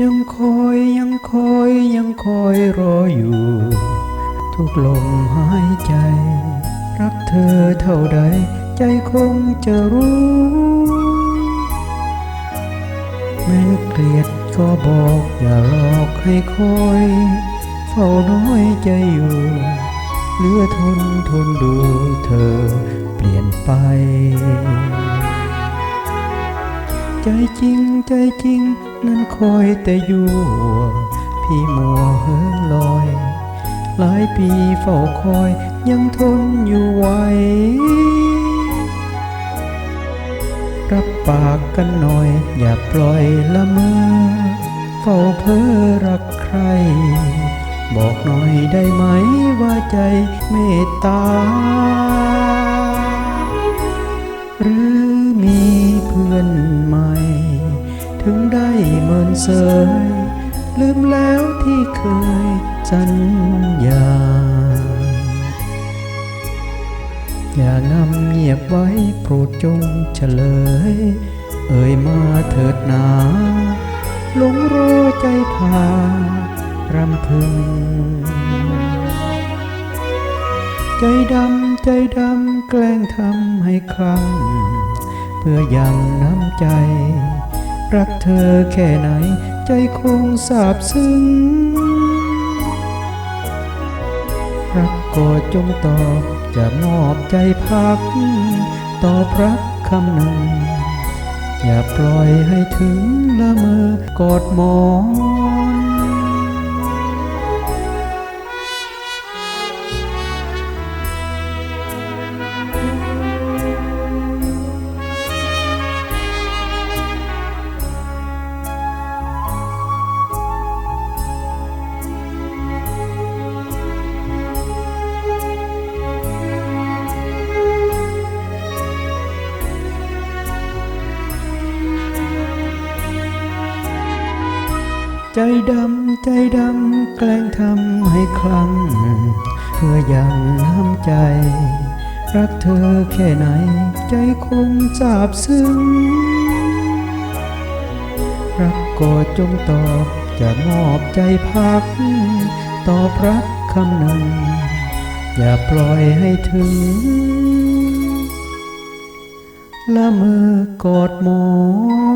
ยังคอยยังคอยยังคอยรออยู่ ทุกลมหายใจ รักเธอเท่าใด ใจคงจะรู้แม้เกลียดก็บอกอย่าหลอกให้คอยเฝ้าน้อยใจอยู่เหลือทนทนดูเธอเปลี่ยนไป ใจจริงใจจริง นั้นคอยแต่อยู่ พี่มัวเหินลอย หลายปีเฝ้าคอยยังทนอยู่ไหวรับปากกันหน่อย อย่าปล่อยละเมอเฝ้าเพ้อรักใคร บอกหน่อยได้ไหมว่าใจเมตตาหรือ เมินเสยลืมแล้วที่เคยสัญญา อย่างำเงียบไว้โปรดจงเฉลย เอ่ยมาเถิดหนาหลงรอใจพารำพึง ใจดำใจดำแกล้งทำให้คลั่งเพื่อยังน้ำใจ รักเธอแค่ไหน ใจคงสาบซึ้ง รักก็จงตอบจะมอบใจพัก ตอบรักคำหนึ่ง อย่าปล่อยให้ถึงละเมอกอดหมอน ใจดำใจดำแกล้งทำให้คลั่งเพื่อยังน้ำใจ รักเธอแค่ไหน ใจคงสาบซึ้ง รักก็จงตอบจะมอบใจพัก ตอบรักคำหนึ่ง อย่าปล่อยให้ถึง ละเมอกอดหมอน